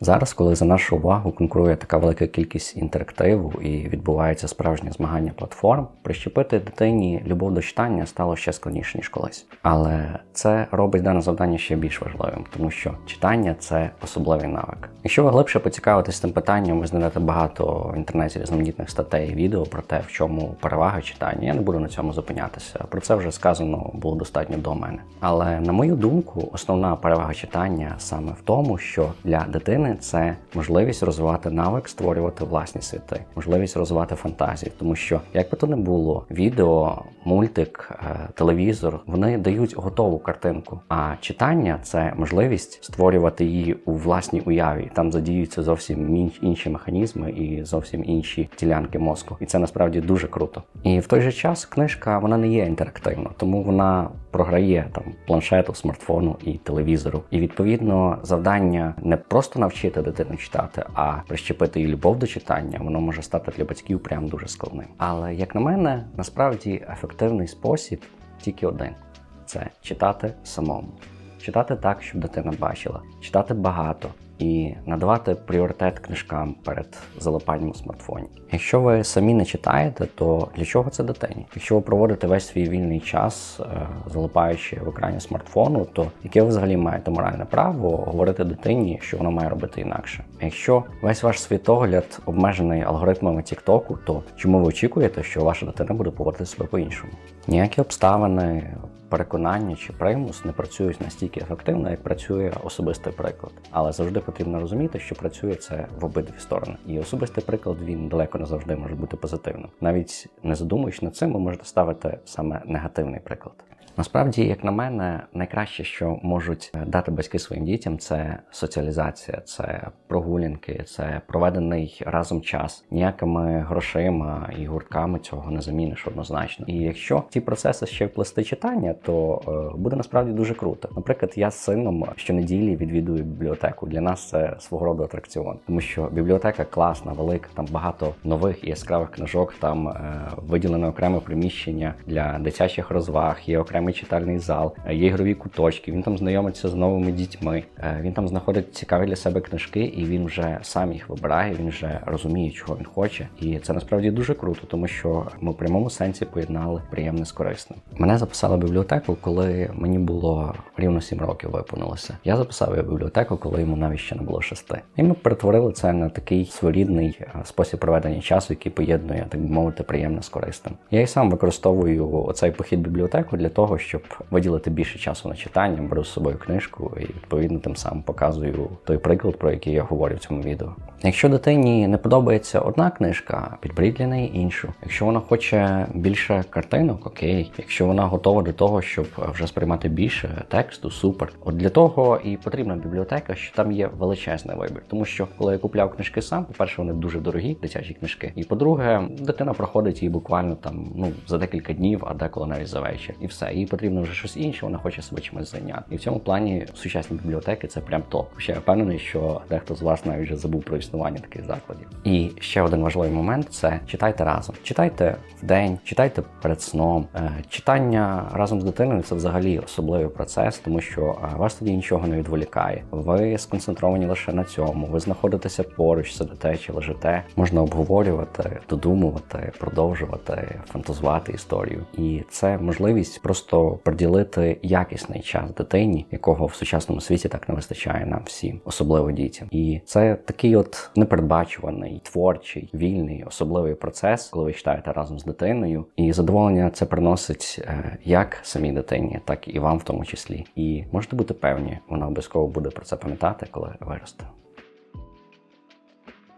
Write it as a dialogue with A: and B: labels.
A: Зараз, коли за нашу увагу конкурує така велика кількість інтерактиву і відбувається справжнє змагання платформ, прищепити дитині любов до читання стало ще складніше ніж колись. Але це робить дане завдання ще більш важливим, тому що читання це особливий навик. Якщо ви глибше поцікавитесь цим питанням, ви знайдете багато в інтернеті різноманітних статей і відео про те, в чому перевага читання. Я не буду на цьому зупинятися. Про це вже сказано було достатньо до мене. Але на мою думку, основна перевага читання саме в тому, що для дитини це можливість розвивати навик, створювати власні світи, можливість розвивати фантазію, тому що як би то не було, відео, мультик, е, телевізор вони дають готову картинку. А читання це можливість створювати її у власній уяві. Там задіюються зовсім інші механізми і зовсім інші ділянки мозку. І це насправді дуже круто. І в той же час книжка вона не є інтерактивна, тому вона програє там планшету, смартфону і телевізору. І відповідно завдання не просто навчити дитину читати, а прищепити її любов до читання, воно може стати для батьків прям дуже складним. Але як на мене, насправді ефективний спосіб тільки один: це читати самому. Читати так, щоб дитина бачила, читати багато і надавати пріоритет книжкам перед залипанням у смартфоні. Якщо ви самі не читаєте, то для чого це дитині? Якщо ви проводите весь свій вільний час, е, залипаючи в екрані смартфону, то яке ви взагалі маєте моральне право говорити дитині, що вона має робити інакше? Якщо весь ваш світогляд обмежений алгоритмами Тіктоку, то чому ви очікуєте, що ваша дитина буде поводити себе по-іншому? Ніякі обставини, переконання чи примус не працюють настільки ефективно, як працює особистий приклад. Але завжди потрібно розуміти, що працює це в обидві сторони. І особистий приклад він далеко не завжди може бути позитивним. Навіть не задумуючись над цим, ви можете ставити саме негативний приклад. Насправді, як на мене, найкраще, що можуть е, дати батьки своїм дітям, це соціалізація, це прогулянки, це проведений разом час. Ніякими грошима і гуртками цього не заміниш однозначно. І якщо ці процеси ще вплести читання, то е, буде насправді дуже круто. Наприклад, я з сином щонеділі відвідую бібліотеку. Для нас це свого роду атракціон, тому що бібліотека класна, велика, там багато нових і яскравих книжок. Там е, виділено окреме приміщення для дитячих розваг, є окремий читальний зал, е, є ігрові куточки. Він там знайомиться з новими дітьми. е, Він там знаходить цікаві для себе книжки, і він вже сам їх вибирає. Він вже розуміє, чого він хоче. І це насправді дуже круто, тому що ми в прямому сенсі поєднали приємне з корисним. Мене записали бібліотеку, коли мені було рівно 7 років виповнилося. Я записав його в бібліотеку, коли йому навіть ще не було 6. І ми перетворили це на такий своєрідний е, спосіб проведення часу, який поєднує, так би мовити, приємне з корисним. Я і сам використовую оцей похід бібліотеку для того, щоб виділити більше часу на читання, беру з собою книжку і відповідно тим самим показую той приклад, про який я говорю в цьому відео. Якщо дитині не подобається одна книжка, підберіть для неї іншу. Якщо вона хоче більше картинок, окей. Якщо вона готова до того, щоб вже сприймати більше тексту, супер. От для того і потрібна бібліотека, що там є величезний вибір. Тому що коли я купляв книжки сам, по-перше, вони дуже дорогі, дитячі книжки. І по-друге, дитина проходить її буквально там ну за декілька днів, а деколи навіть за вечір. І все. Їй потрібно вже щось інше, вона хоче себе чимось зайняти. І в цьому плані сучасні бібліотеки це прям топ. Ще я впевнений, що дехто з вас навіть вже забув про існування таких закладів. І ще один важливий момент це читайте разом. Читайте вдень, читайте перед сном. Е, Читання разом з дитиною це взагалі особливий процес, тому що е, вас тоді нічого не відволікає. Ви сконцентровані лише на цьому. Ви знаходитеся поруч, сидите чи лежите. Можна обговорювати, додумувати, продовжувати, фантазувати історію. І це можливість просто приділити якісний час дитині, якого в сучасному світі так не вистачає нам всім, особливо дітям. І це такий от непередбачуваний, творчий, вільний, особливий процес, коли ви читаєте разом з дитиною. І задоволення це приносить е, як самій дитині, так і вам в тому числі. І можете бути певні, вона обов'язково буде про це пам'ятати, коли виросте.